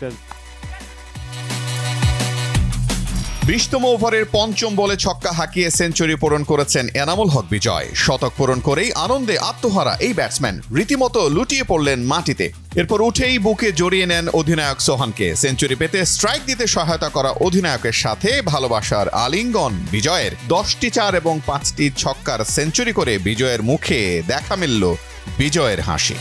says বিশতম ওভারের পঞ্চম বলে ছক্কা হাঁকিয়ে সেঞ্চুরি পূরণ করেছেন এনামুল হক বিজয়। শতক পূরণ করেই আনন্দে আত্মহারা এই ব্যাটসম্যান। রীতিমতো লুটিয়ে পড়লেন মাটিতে। এরপর উঠেই বুকে জড়িয়ে নেন অধিনায়ক সোহানকে। সেঞ্চুরি পেতে স্ট্রাইক দিতে সহায়তা করা অধিনায়কের সাথে ভালোবাসার আলিঙ্গন বিজয়ের। দশটি চার এবং পাঁচটি ছক্কার সেঞ্চুরি করে বিজয়ের মুখে দেখা মিলল বিজয়ের হাসি।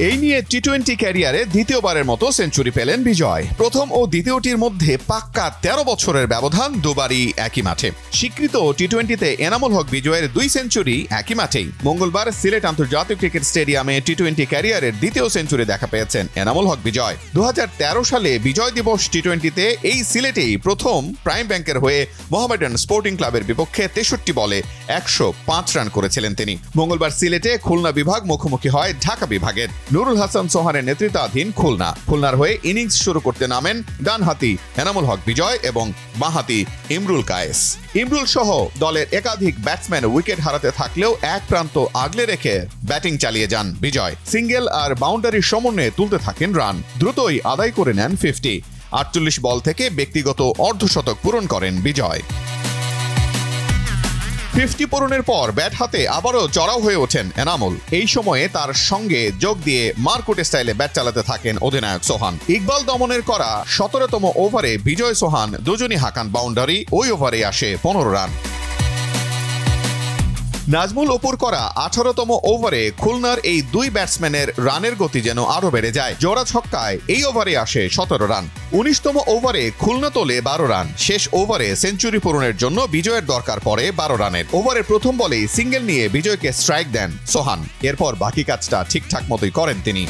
এই নিয়ে টি টোয়েন্টি ক্যারিয়ারে দ্বিতীয়বারের মতো সেঞ্চুরি পেলেন বিজয়। প্রথম ও দ্বিতীয়টির মধ্যে পাক্কা তেরো বছরের ব্যবধান দুবারই একই মাঠে। স্বীকৃত টি টোয়েন্টিতে এনামুল হক বিজয়ের দুই সেঞ্চুরি একই মাঠেই। মঙ্গলবার সিলেট আন্তর্জাতিক ক্রিকেট স্টেডিয়ামে টি টোয়েন্টি ক্যারিয়ারের দ্বিতীয় সেঞ্চুরি দেখা পেয়েছেন এনামুল হক বিজয়। দু হাজার তেরো সালে বিজয় দিবস টি টোয়েন্টিতে এই সিলেটেই প্রথম প্রাইম ব্যাংকের হয়ে মোহামেডান স্পোর্টিং ক্লাবের বিপক্ষে তেষট্টি বলে একশো পাঁচ রান করেছিলেন তিনি। মঙ্গলবার সিলেটে খুলনা বিভাগ মুখোমুখি হয় ঢাকা বিভাগের। নুরুল হাসান সোহানের নেতৃত্বাধীন খুলনা। খুলনার হয়ে ইনিংস শুরু করতে নামেন ডানহাতি এনামুল হক বিজয় এবং বাঁহাতি ইমরুল কায়েস। ইমরুল সহ দলের একাধিক ব্যাটসম্যান উইকেট হারাতে থাকলেও এক প্রান্ত আগলে রেখে ব্যাটিং চালিয়ে যান বিজয়। সিঙ্গেল আর বাউন্ডারির সমন্বয়ে তুলতে থাকেন রান। দ্রুতই আদায় করে নেন ফিফটি আটচল্লিশ বল থেকে ব্যক্তিগত অর্ধশতক পূরণ করেন বিজয়। ফিফটি পূরণের পর ব্যাট হাতে আবারও চড়াও হয়ে ওঠেন এনামুল। এই সময়ে তার সঙ্গে যোগ দিয়ে মার্কুট স্টাইলে ব্যাট চালাতে থাকেন অধিনায়ক সোহান। ইকবাল দমনের করা সতেরোতম ওভারে বিজয় সোহান দুজনই হাকান বাউন্ডারি, ওই ওভারে আসে পনেরো রান। নাজমুল ওপুর করা আঠারোতম ওভারে খুলনার এই দুই ব্যাটসম্যানের রানের গতি যেন আরও বেড়ে যায়। জোড়া ছক্কায় এই ওভারে আসে সতেরো রান। উনিশতম ওভারে খুলনা তোলে বারো রান। শেষ ওভারে সেঞ্চুরি পূরণের জন্য বিজয়ের দরকার পড়ে বারো রানের। ওভারের প্রথম বলেই সিঙ্গেল নিয়ে বিজয়কে স্ট্রাইক দেন সোহান। এরপর বাকি কাজটা ঠিকঠাক মতোই করেন তিনি।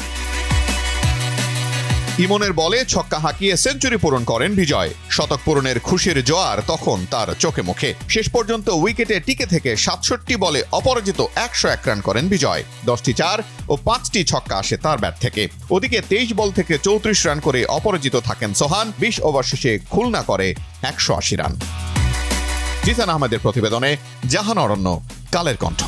ইমনের বলে ছক্কা হাঁকিয়ে সেঞ্চুরি পূরণ করেন বিজয়। শতক পূরণের খুশির জোয়ার তখন তার চোখে মুখে। শেষ পর্যন্ত উইকেটে টিকে থেকে সাতষট্টি বলে অপরাজিত একশো এক রান করেন বিজয়। দশটি চার ও পাঁচটি ছক্কা আসে তার ব্যাট থেকে। ওদিকে তেইশ বল থেকে চৌত্রিশ রান করে অপরাজিত থাকেন সোহান। বিশ ওভার শেষে খুলনা করে একশো আশি রান। জিসান আহমেদের প্রতিবেদনে জাহান অরণ্য, কালের কণ্ঠ।